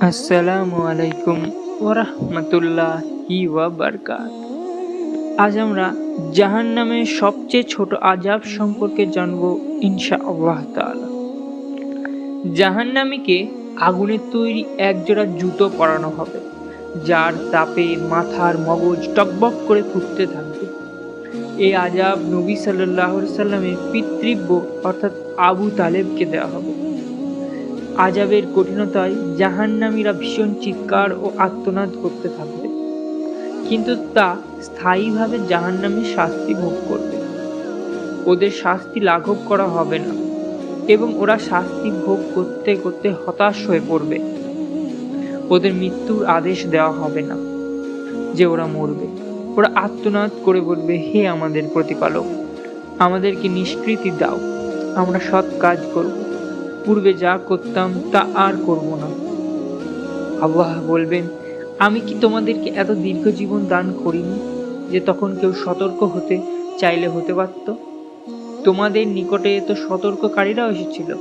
আসসালামু আলাইকুম ওরহমতুল্লাহি বারকাত আজ আমরা জাহান নামের সবচেয়ে ছোট আজাব সম্পর্কে জানব ইনশা আল্লাহ তাআলা। জাহান্নামীকে আগুনের তৈরি একজোড়া জুতো পরানো হবে, যার তাপে মাথার মগজ টকবক করে ফুটতে থাকবে। এই আজাব নবী সাল্লাহ সাল্লামের পিতৃব্য অর্থাৎ আবু তালেবকে দেওয়া হবে। আজাবের কঠিনতায় জাহান্নামীরা ভীষণ চিৎকার ও আত্মনাদ করতে থাকবে। কিন্তু তা স্থায়ীভাবে জাহান্নামীর শাস্তি ভোগ করবে। ওদের শাস্তি লাঘব করা হবে না এবং ওরা শাস্তি ভোগ করতে করতে হতাশ হয়ে পড়বে। ওদের মৃত্যুর আদেশ দেওয়া হবে না যে ওরা মরবে। ওরা আত্মনাদ করে বলবে, হে আমাদের প্রতিপালক, আমাদেরকে নিষ্কৃতি দাও। আমরা সৎ কাজ করব। পূর্বে যা করতাম তা আর করব না। আল্লাহ বলবেন, আমি কি তোমাদেরকে এত দীর্ঘ জীবন দান করিনি যে তখন কেউ সতর্ক হতে চাইলে হতে পারত? তোমাদের নিকটে তো সতর্ককারীরাও এসেছিল।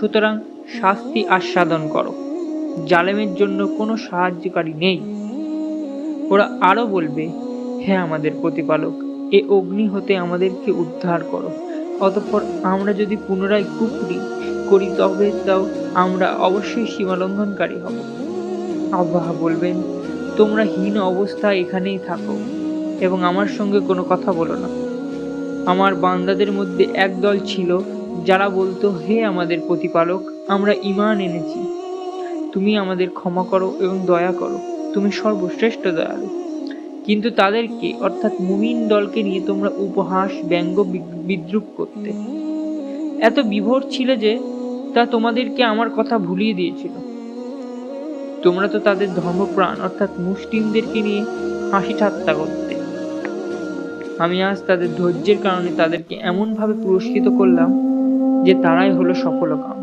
সুতরাং শাস্তি আস্বাদন করো। জালেমের জন্য কোনো সাহায্যকারী নেই। ওরা আরও বলবে হ্যাঁ আমাদের প্রতিপালক, এ অগ্নি হতে আমাদেরকে উদ্ধার করো। অতঃপর আমরা যদি পুনরায় কুপুরি করি, তবে তাও আমরা অবশ্যই সীমালঙ্ঘনকারী হব। আল্লাহ বলবেন, তোমরা হীন অবস্থায় এখানেই থাকো এবং আমার সঙ্গে কোনো কথা বলো না। আমার বান্দাদের মধ্যে একদল ছিল, যারা বলতো, হে আমাদের প্রতিপালক, আমরা ইমান এনেছি। তুমি আমাদের ক্ষমা করো এবং দয়া করো। তুমি সর্বশ্রেষ্ঠ দয়ালু। কিন্তু তাদেরকে, অর্থাৎ মুমিন দলকে নিয়ে তোমরা উপহাস, ব্যঙ্গ বিদ্রুপ করতে। এত বিভোর ছিলে যে, তা তোমাদেরকে আমার কথা ভুলিয়ে দিয়েছিল। তোমরা তো তাদের ধর্মপ্রাণ, অর্থাৎ মুসলিমদেরকে নিয়ে হাসি ঠাট্টা করতে। আমি আজ তাদের ধৈর্যের কারণে তাদেরকে এমনভাবে পুরস্কৃত করলাম যে তারাই হলো সফলকাম।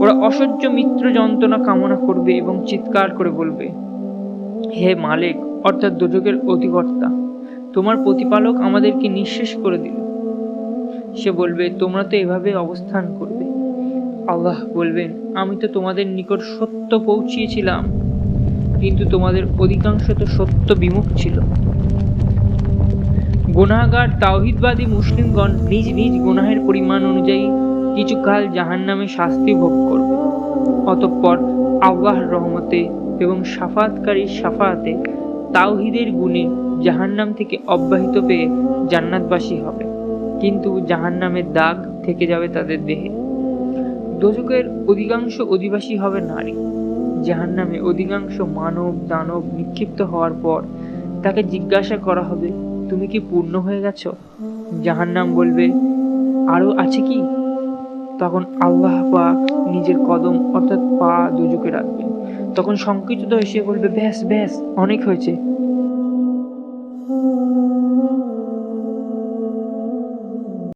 ওরা অসহ্য মিত্র যন্ত্রণা কামনা করবে এবং চিৎকার করে বলবে, হে মালিক অর্থাৎ দুযোগের অধিকর্তা। তোমার প্রতিপালক আমাদেরকে নিঃশেষ করে দিল। সে বলবে, তোমরা তো এভাবে অবস্থান করবে। আল্লাহ বলবেন, আমি তো তোমাদের নিকট সত্য পৌঁছিয়েছিলাম, কিন্তু তোমাদের অধিকাংশ তো সত্য বিমুখ ছিল। গুনাহগার তাওহিদবাদী মুসলিমগণ নিজ নিজ গুনাহের পরিমাণ অনুযায়ী কিছুকাল জাহান্নামে শাস্তি ভোগ করবে। অতঃপর আল্লাহর রহমতে এবং সাফাতকারী সাফাতে তাওহিদের গুণে জাহান্নাম থেকে অব্যাহিত পেয়ে জান্নাতবাসী হবে। কিন্তু জাহান্নামের দাগ থেকে যাবে তাদের দেহে। দোজকের অধিকাংশ অধিবাসী হবে নারী। জাহান্নামে অধিকাংশ মানব দানব নিক্ষিপ্ত হওয়ার পর তাকে জিজ্ঞাসা করা হবে, তুমি কি পূর্ণ হয়ে গেছো? জাহান্নাম বলবে আরও আছে কি? তখন আল্লাহ পাক নিজের কদম অর্থাৎ পা দুজকে রাখবেন। তখন সংকুচিত হয়ে সে বলবে ব্যাস ব্যাস অনেক হয়েছে।